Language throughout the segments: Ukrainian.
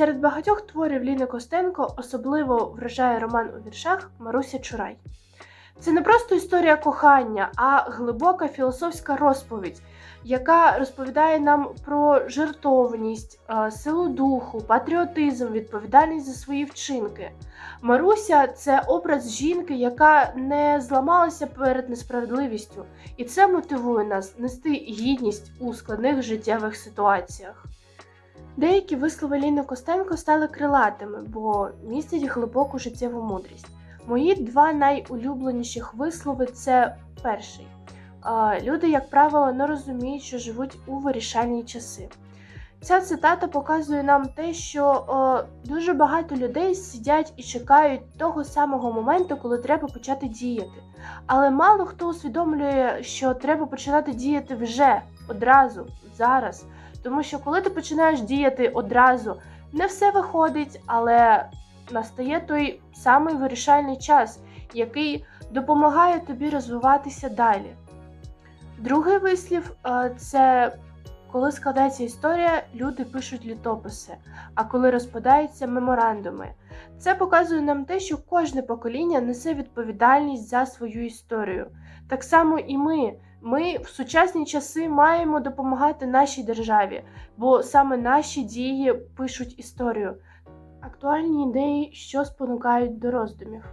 Серед багатьох творів Ліни Костенко особливо вражає роман у віршах Маруся Чурай. Це не просто історія кохання, а глибока філософська розповідь, яка розповідає нам про жертовність, е, силу духу, патріотизм, відповідальність за свої вчинки. Маруся це образ жінки, яка не зламалася перед несправедливістю, і це мотивує нас нести гідність у складних життєвих ситуаціях. Деякі вислови Ліни Костенко стали крилатими, бо містять глибоку життєву мудрість. Мої два найулюбленіших вислови це перший. Люди, як правило, не розуміють, що живуть у вирішальні часи. Ця цитата показує нам те, що о, дуже багато людей сидять і чекають того самого моменту, коли треба почати діяти. Але мало хто усвідомлює, що треба починати діяти вже, одразу, зараз. Тому що коли ти починаєш діяти одразу, не все виходить, але настає той самий вирішальний час, який допомагає тобі розвиватися далі. Другий вислів е, це коли складається історія, люди пишуть літописи, а коли розпадаються меморандуми. Це показує нам те, що кожне покоління несе відповідальність за свою історію. Так само і ми. Ми в сучасні часи маємо допомагати нашій державі, бо саме наші дії пишуть історію. Актуальні ідеї, що спонукають до роздумів.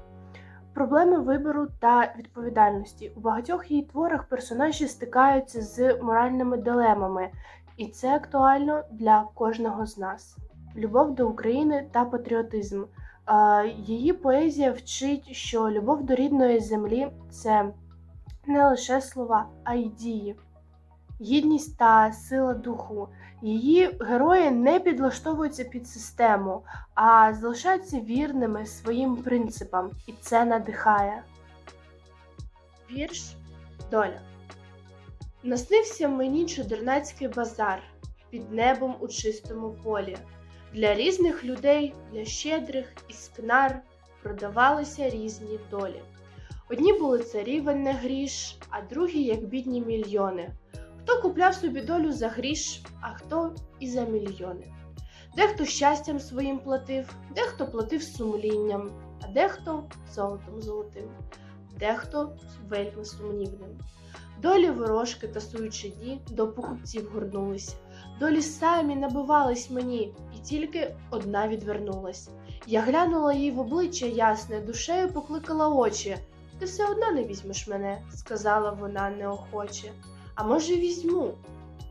Проблеми вибору та відповідальності. У багатьох її творах персонажі стикаються з моральними дилемами, і це актуально для кожного з нас. Любов до України та патріотизм. Е, Її поезія вчить, що любов до рідної землі це не лише слова, а й дії. Гідність та сила духу. Її герої не підлаштовуються під систему, а залишаються вірними своїм принципам, і це надихає. Вірш Доля. Наснився мені чудернацький базар під небом у чистому полі. Для різних людей, для щедрих і скнар продавалися різні долі. Одні були царівен не гріш, а другі, як бідні мільйони. Хто купляв собі долю за гріш, а хто і за мільйони. Дехто щастям своїм платив, дехто платив сумлінням, а дехто золотом золотим, дехто вельми сумнівним. Долі ворожки, тасуючи дні, до покупців горнулись. Долі самі набивались мені, і тільки одна відвернулась. Я глянула їй в обличчя ясне, душею покликала очі. Ти все одно не візьмеш мене, сказала вона неохоче. А може, візьму?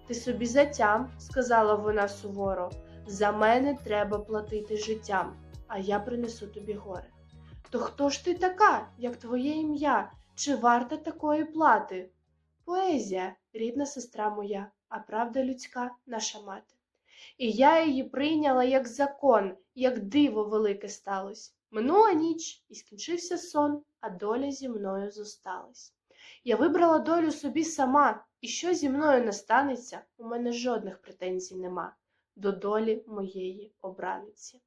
Ти собі затям, сказала вона суворо. За мене треба платити життям, а я принесу тобі горе. То хто ж ти така, як твоє ім'я? Чи варта такої плати? Поезія, рідна сестра моя, а правда людська наша мати. І я її прийняла як закон, як диво велике сталось. Минула ніч і скінчився сон, а доля зі мною зосталась. Я вибрала долю собі сама, і що зі мною не станеться, у мене жодних претензій нема до долі моєї обраниці.